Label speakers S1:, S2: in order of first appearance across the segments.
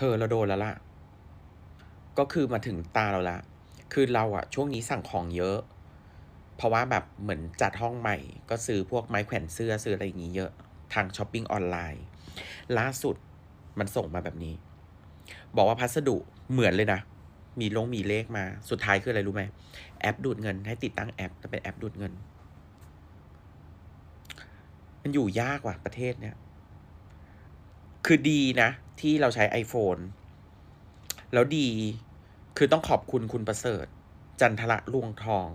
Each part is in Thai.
S1: ธอเราโดนแล้วล่ะ ก็คือมาถึงตาเราละ คือเราอะช่วงนี้สั่งของเยอะ เพราะว่าแบบเหมือนจัดห้องใหม่ ก็ซื้อพวกไม้แขวนเสื้อซื้ออะไรอย่างงี้เยอะ ทางช้อปปิ้งออนไลน์ ล่าสุดมันส่งมาแบบนี้ บอกว่าพัสดุเหมือนเลยนะ มีลงมีเลขมา สุดท้ายคืออะไรรู้ไหมแอปดูดเงิน ให้ติดตั้งแอปแต่เป็นแอปดูดเงิน มันอยู่ยากว่ะประเทศเนี้ยคือดีนะ ที่เราใช้ iPhone แล้วดีคือต้องขอบคุณคุณประเสริฐ จันทระลวงทอง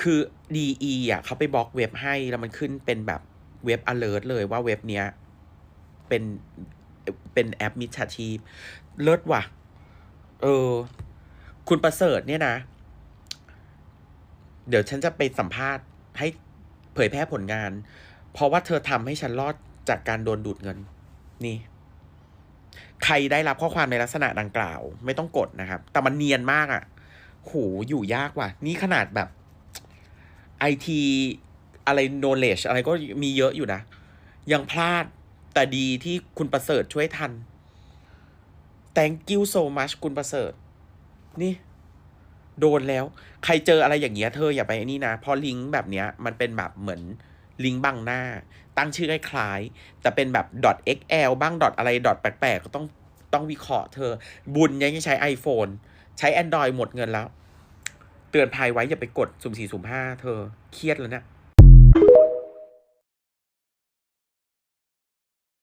S1: คือ DE อะเขาไปบล็อกเว็บให้แล้วมันขึ้นเป็นแบบเว็บ alert เลยว่าเว็บเนี้ย เป็นเป็นแอปมิจฉาชีพ เลิศว่ะ เออ คุณประเสริฐเนี่ยนะ เดี๋ยวฉันจะไปสัมภาษณ์ให้เผยแพร่ผลงาน เพราะว่าเธอทำให้ฉันรอดจากการโดนดูดเงิน นี่ ใครได้รับข้อความในลักษณะดังกล่าว ไม่ต้องกดนะครับ แต่มันเนียนมากอะ่ะโหอยู่ยากว่ะ นี่ขนาดแบบไอทีอะไร knowledge อะไรก็มีเยอะอยู่นะ ยังพลาดแต่ดีที่คุณประเสริฐช่วยทัน thank you so much คุณประเสริฐ นี่ โดนแล้ว ใครเจออะไรอย่างเงี้ยเธออย่าไปนี่นะเพราะลิงก์แบบเนี้ย มันเป็นแบบเหมือน ลิงก์บังหน้า ตั้งชื่อคล้ายๆแต่เป็นแบบ .xl บ้าง อะไร แปลกๆ ก็ต้องต้องวิเคราะห์เธอ บุญยังใช้ iPhone ใช้ Android หมดเงินแล้ว เตือนภัยไว้อย่าไปกดสุ่มสี่สุ่มห้าเธอเครียดแล้วเนี่ย